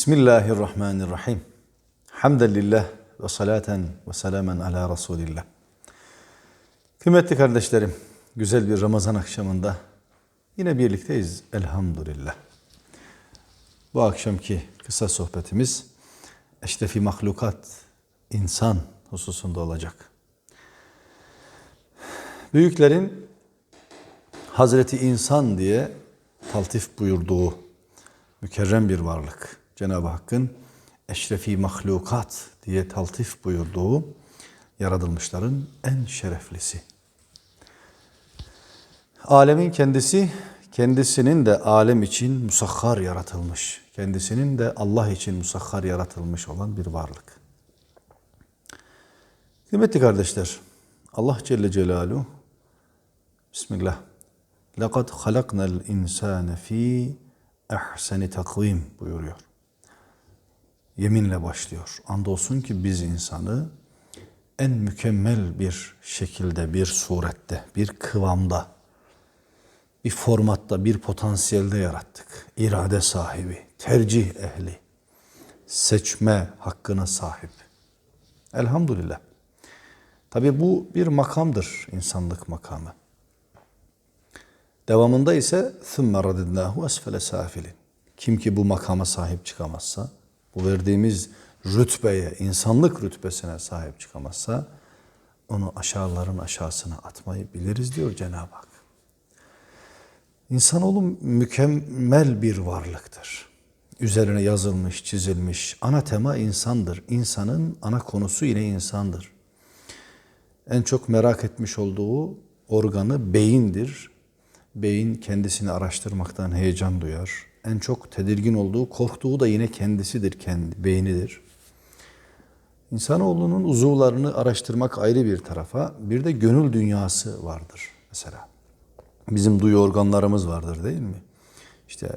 Bismillahirrahmanirrahim. Hamdülillah ve salaten ve selamen ala Resulillah. Kıymetli kardeşlerim, güzel bir Ramazan akşamında yine birlikteyiz elhamdülillah. Bu akşamki kısa sohbetimiz eşrefi mahlukat, insan hususunda olacak. Büyüklerin Hazreti İnsan diye taltif buyurduğu mükerrem bir varlık. Cenab-ı Hakk'ın eşrefi mahlukat diye taltif buyurduğu yaratılmışların en şereflisi. Alemin kendisi, kendisinin de alem için musakhar yaratılmış. Kendisinin de Allah için musakhar yaratılmış olan bir varlık. Kıymetli kardeşler, Allah Celle Celaluhu Bismillah. لَقَدْ خَلَقْنَا الْاِنْسَانَ ف۪ي ehseni takvim buyuruyor. yeminle başlıyor. Andolsun ki biz insanı en mükemmel bir şekilde, bir surette, bir kıvamda, bir formatta, bir potansiyelde yarattık. İrade sahibi, tercih ehli, seçme hakkına sahip. Elhamdülillah. Tabi bu bir makamdır insanlık makamı. Devamında ise ثُمَّ رَدِدْنَاهُ أَسْفَلَ سَافِلٍ Kim ki bu makama sahip çıkamazsa bu verdiğimiz rütbeye, insanlık rütbesine sahip çıkamazsa, onu aşağıların aşağısına atmayı biliriz diyor Cenab-ı Hak. İnsanoğlu mükemmel bir varlıktır. Üzerine yazılmış, çizilmiş. Ana tema insandır. İnsanın ana konusu yine insandır. En çok merak etmiş olduğu organı beyindir beyin kendisini araştırmaktan heyecan duyar. En çok tedirgin olduğu, korktuğu da yine kendisidir, kendi beynidir. İnsanoğlunun uzuvlarını araştırmak ayrı bir tarafa, bir de gönül dünyası vardır mesela. Bizim duyu organlarımız vardır değil mi? İşte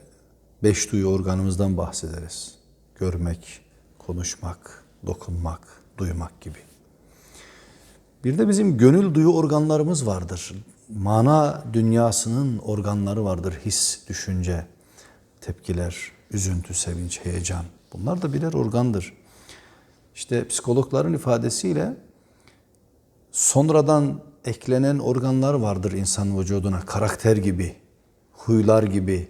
beş duyu organımızdan bahsederiz. Görmek, konuşmak, dokunmak, duymak gibi. Bir de bizim gönül duyu organlarımız vardır mana dünyasının organları vardır. His, düşünce, tepkiler, üzüntü, sevinç, heyecan. Bunlar da birer organdır. İşte psikologların ifadesiyle sonradan eklenen organlar vardır insan vücuduna. Karakter gibi, huylar gibi,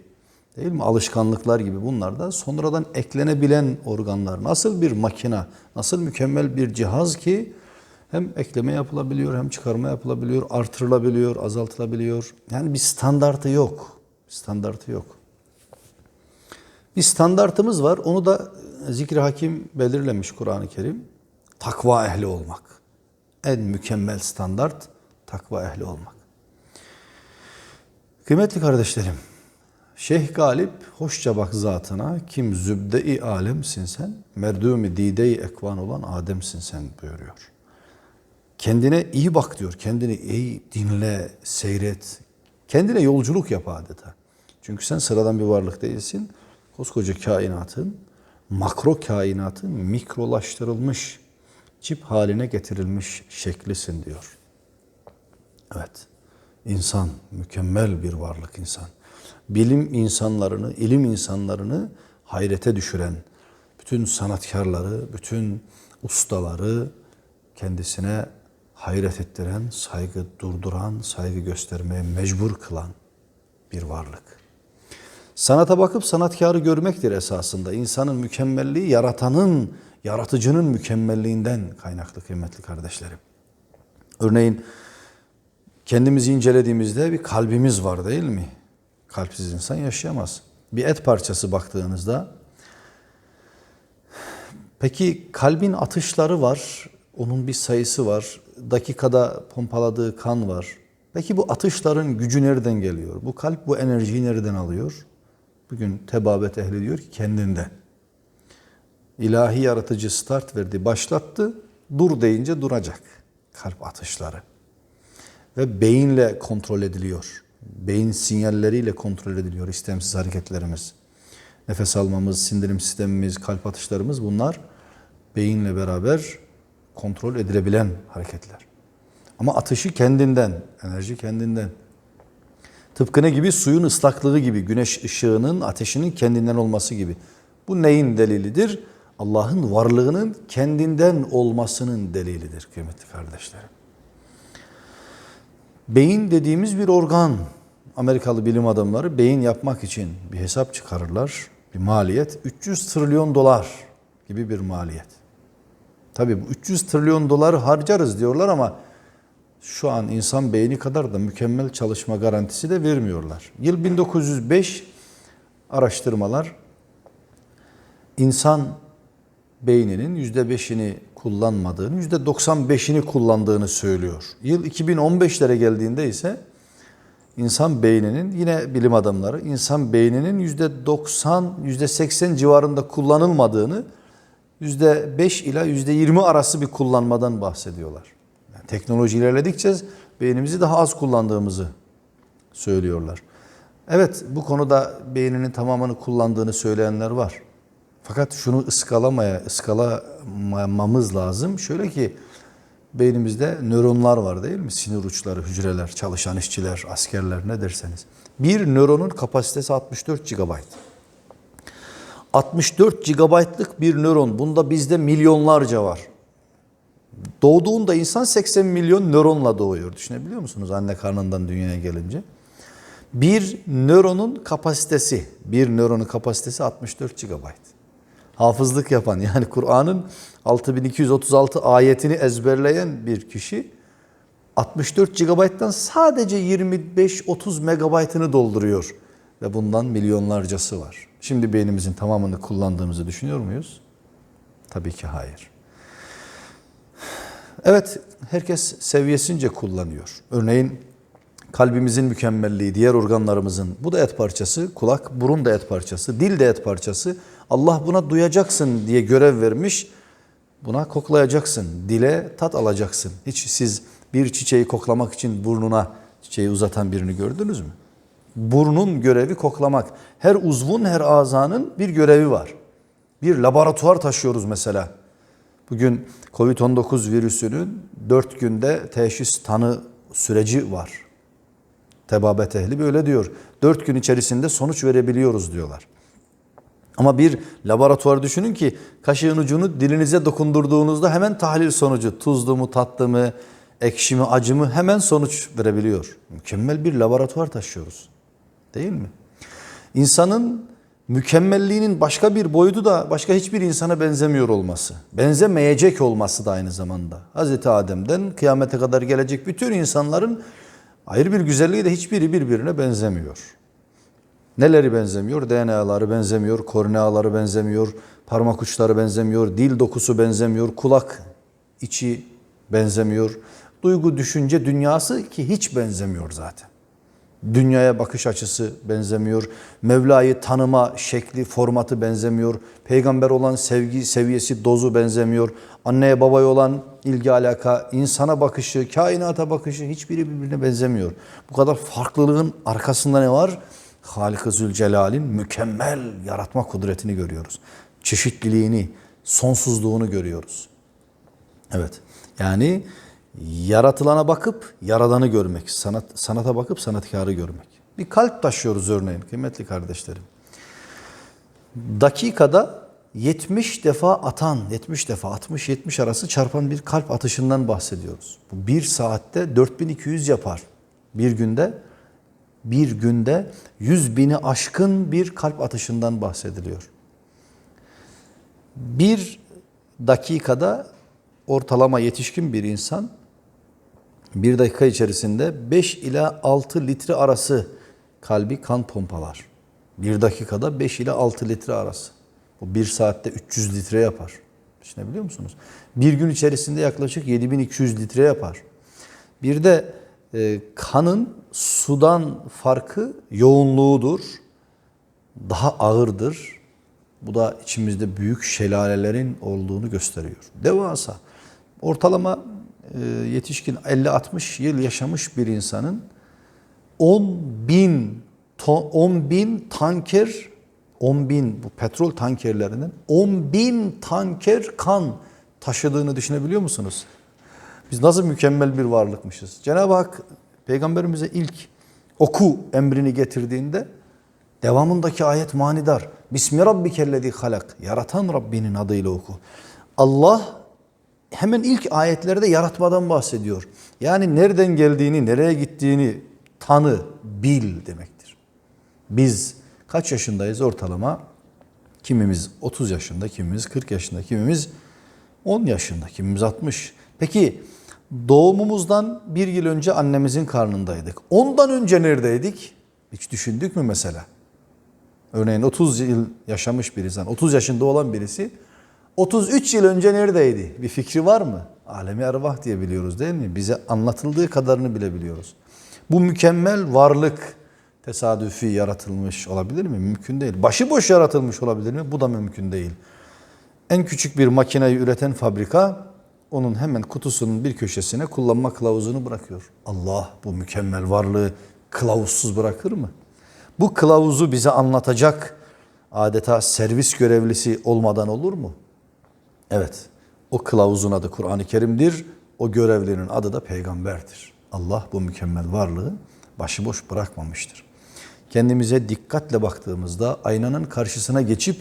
değil mi? Alışkanlıklar gibi bunlar da sonradan eklenebilen organlar. Nasıl bir makina, nasıl mükemmel bir cihaz ki hem ekleme yapılabiliyor, hem çıkarma yapılabiliyor, artırılabiliyor, azaltılabiliyor. Yani bir standartı yok. Standartı yok. Bir standartımız var. Onu da zikri hakim belirlemiş Kur'an-ı Kerim. Takva ehli olmak. En mükemmel standart takva ehli olmak. Kıymetli kardeşlerim, Şeyh Galip hoşça bak zatına kim zübde-i alemsin sen, merdumi dide-i ekvan olan Adem'sin sen buyuruyor. Kendine iyi bak diyor. Kendini iyi dinle, seyret. Kendine yolculuk yap adeta. Çünkü sen sıradan bir varlık değilsin. Koskoca kainatın, makro kainatın mikrolaştırılmış, çip haline getirilmiş şeklisin diyor. Evet, insan mükemmel bir varlık insan. Bilim insanlarını, ilim insanlarını hayrete düşüren, bütün sanatkarları, bütün ustaları kendisine hayret ettiren, saygı durduran, saygı göstermeye mecbur kılan bir varlık. Sanata bakıp sanatkarı görmektir esasında. İnsanın mükemmelliği yaratanın, yaratıcının mükemmelliğinden kaynaklı kıymetli kardeşlerim. Örneğin kendimizi incelediğimizde bir kalbimiz var değil mi? Kalpsiz insan yaşayamaz. Bir et parçası baktığınızda peki kalbin atışları var, onun bir sayısı var dakikada pompaladığı kan var. Peki bu atışların gücü nereden geliyor? Bu kalp bu enerjiyi nereden alıyor? Bugün tebabet ehli diyor ki kendinden. İlahi yaratıcı start verdi, başlattı. Dur deyince duracak kalp atışları. Ve beyinle kontrol ediliyor. Beyin sinyalleriyle kontrol ediliyor istemsiz hareketlerimiz. Nefes almamız, sindirim sistemimiz, kalp atışlarımız bunlar beyinle beraber kontrol edilebilen hareketler. Ama atışı kendinden, enerji kendinden. Tıpkı ne gibi? Suyun ıslaklığı gibi, güneş ışığının, ateşinin kendinden olması gibi. Bu neyin delilidir? Allah'ın varlığının kendinden olmasının delilidir kıymetli kardeşlerim. Beyin dediğimiz bir organ. Amerikalı bilim adamları beyin yapmak için bir hesap çıkarırlar. Bir maliyet 300 trilyon dolar gibi bir maliyet. Tabii bu 300 trilyon doları harcarız diyorlar ama şu an insan beyni kadar da mükemmel çalışma garantisi de vermiyorlar. Yıl 1905 araştırmalar insan beyninin %5'ini kullanmadığını, %95'ini kullandığını söylüyor. Yıl 2015'lere geldiğinde ise insan beyninin yine bilim adamları insan beyninin %90, %80 civarında kullanılmadığını, %5 ila %20 arası bir kullanmadan bahsediyorlar. Teknoloji ilerledikçe beynimizi daha az kullandığımızı söylüyorlar. Evet bu konuda beyninin tamamını kullandığını söyleyenler var. Fakat şunu ıskalamaya, ıskalamamız lazım. Şöyle ki beynimizde nöronlar var değil mi? Sinir uçları, hücreler, çalışan işçiler, askerler ne derseniz. Bir nöronun kapasitesi 64 GB. 64 GB'lık bir nöron. Bunda bizde milyonlarca var. Doğduğunda insan 80 milyon nöronla doğuyor. Düşünebiliyor musunuz anne karnından dünyaya gelince? Bir nöronun kapasitesi, bir nöronun kapasitesi 64 GB. Hafızlık yapan yani Kur'an'ın 6236 ayetini ezberleyen bir kişi 64 GB'dan sadece 25-30 megabaytını dolduruyor. Ve bundan milyonlarcası var. Şimdi beynimizin tamamını kullandığımızı düşünüyor muyuz? Tabii ki hayır. Evet, herkes seviyesince kullanıyor. Örneğin kalbimizin mükemmelliği, diğer organlarımızın, bu da et parçası, kulak, burun da et parçası, dil de et parçası. Allah buna duyacaksın diye görev vermiş. Buna koklayacaksın, dile tat alacaksın. Hiç siz bir çiçeği koklamak için burnuna çiçeği uzatan birini gördünüz mü? Burnun görevi koklamak. Her uzvun, her azanın bir görevi var. Bir laboratuvar taşıyoruz mesela. Bugün Covid-19 virüsünün 4 günde teşhis tanı süreci var. Tebabet ehli böyle diyor. 4 gün içerisinde sonuç verebiliyoruz diyorlar. Ama bir laboratuvar düşünün ki kaşığın ucunu dilinize dokundurduğunuzda hemen tahlil sonucu tuzlu mu tatlı mı ekşi mi acı mı hemen sonuç verebiliyor. Mükemmel bir laboratuvar taşıyoruz. Değil mi? İnsanın mükemmelliğinin başka bir boyutu da başka hiçbir insana benzemiyor olması. Benzemeyecek olması da aynı zamanda. Hazreti Adem'den kıyamete kadar gelecek bütün insanların ayrı bir güzelliği de hiçbiri birbirine benzemiyor. Neleri benzemiyor? DNA'ları benzemiyor, korneaları benzemiyor, parmak uçları benzemiyor, dil dokusu benzemiyor, kulak içi benzemiyor. Duygu, düşünce dünyası ki hiç benzemiyor zaten. Dünyaya bakış açısı benzemiyor. Mevla'yı tanıma şekli, formatı benzemiyor. Peygamber olan sevgi seviyesi, dozu benzemiyor. Anneye babaya olan ilgi alaka, insana bakışı, kainata bakışı hiçbiri birbirine benzemiyor. Bu kadar farklılığın arkasında ne var? Halik-ı Zülcelal'in mükemmel yaratma kudretini görüyoruz. Çeşitliliğini, sonsuzluğunu görüyoruz. Evet. Yani yaratılana bakıp yaradanı görmek, sanat sanata bakıp sanatkarı görmek. Bir kalp taşıyoruz örneğin kıymetli kardeşlerim. Dakikada 70 defa atan, 70 defa 60-70 arası çarpan bir kalp atışından bahsediyoruz. Bu bir saatte 4200 yapar. Bir günde bir günde 100 bini aşkın bir kalp atışından bahsediliyor. Bir dakikada ortalama yetişkin bir insan bir dakika içerisinde 5 ila 6 litre arası kalbi kan pompalar. Bir dakikada 5 ila 6 litre arası. Bu bir saatte 300 litre yapar. Düşünebiliyor musunuz? Bir gün içerisinde yaklaşık 7200 litre yapar. Bir de e, kanın sudan farkı yoğunluğudur. Daha ağırdır. Bu da içimizde büyük şelalelerin olduğunu gösteriyor. Devasa. Ortalama yetişkin 50-60 yıl yaşamış bir insanın 10 bin, 10 bin tanker, 10 bin bu petrol tankerlerinin 10 bin tanker kan taşıdığını düşünebiliyor musunuz? Biz nasıl mükemmel bir varlıkmışız. Cenab-ı Hak peygamberimize ilk oku emrini getirdiğinde devamındaki ayet manidar. Bismi rabbikellezi halak. Yaratan Rabbinin adıyla oku. Allah hemen ilk ayetlerde yaratmadan bahsediyor. Yani nereden geldiğini, nereye gittiğini tanı, bil demektir. Biz kaç yaşındayız ortalama? Kimimiz 30 yaşında, kimimiz 40 yaşında, kimimiz 10 yaşında, kimimiz 60. Peki doğumumuzdan bir yıl önce annemizin karnındaydık. Ondan önce neredeydik? Hiç düşündük mü mesela? Örneğin 30 yıl yaşamış bir insan, 30 yaşında olan birisi 33 yıl önce neredeydi? Bir fikri var mı? Alemi ervah diye biliyoruz değil mi? Bize anlatıldığı kadarını bile biliyoruz. Bu mükemmel varlık tesadüfi yaratılmış olabilir mi? Mümkün değil. Başıboş yaratılmış olabilir mi? Bu da mümkün değil. En küçük bir makineyi üreten fabrika onun hemen kutusunun bir köşesine kullanma kılavuzunu bırakıyor. Allah bu mükemmel varlığı kılavuzsuz bırakır mı? Bu kılavuzu bize anlatacak adeta servis görevlisi olmadan olur mu? Evet. O kılavuzun adı Kur'an-ı Kerim'dir. O görevlinin adı da peygamberdir. Allah bu mükemmel varlığı başıboş bırakmamıştır. Kendimize dikkatle baktığımızda aynanın karşısına geçip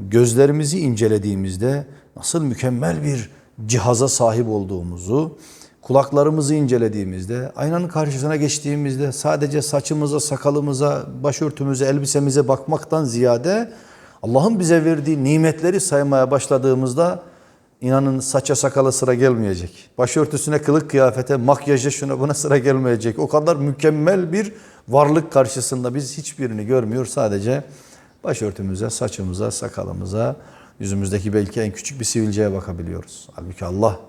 gözlerimizi incelediğimizde nasıl mükemmel bir cihaza sahip olduğumuzu, kulaklarımızı incelediğimizde, aynanın karşısına geçtiğimizde sadece saçımıza, sakalımıza, başörtümüze, elbisemize bakmaktan ziyade Allah'ın bize verdiği nimetleri saymaya başladığımızda inanın saça sakala sıra gelmeyecek. Başörtüsüne, kılık kıyafete, makyaja şuna buna sıra gelmeyecek. O kadar mükemmel bir varlık karşısında biz hiçbirini görmüyor. Sadece başörtümüze, saçımıza, sakalımıza, yüzümüzdeki belki en küçük bir sivilceye bakabiliyoruz. Halbuki Allah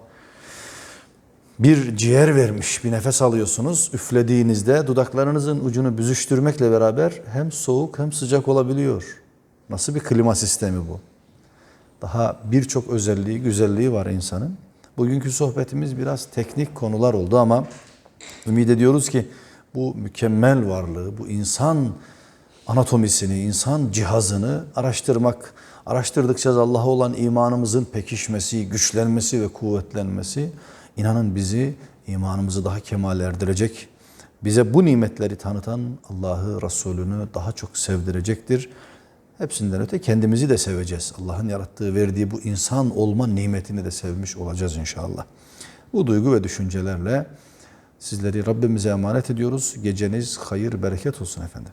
bir ciğer vermiş, bir nefes alıyorsunuz. Üflediğinizde dudaklarınızın ucunu büzüştürmekle beraber hem soğuk hem sıcak olabiliyor. Nasıl bir klima sistemi bu? Daha birçok özelliği, güzelliği var insanın. Bugünkü sohbetimiz biraz teknik konular oldu ama ümit ediyoruz ki bu mükemmel varlığı, bu insan anatomisini, insan cihazını araştırmak, araştırdıkça Allah'a olan imanımızın pekişmesi, güçlenmesi ve kuvvetlenmesi inanın bizi imanımızı daha kemal erdirecek. Bize bu nimetleri tanıtan Allah'ı, Resulünü daha çok sevdirecektir. Hepsinden öte kendimizi de seveceğiz. Allah'ın yarattığı, verdiği bu insan olma nimetini de sevmiş olacağız inşallah. Bu duygu ve düşüncelerle sizleri Rabbimize emanet ediyoruz. Geceniz hayır, bereket olsun efendim.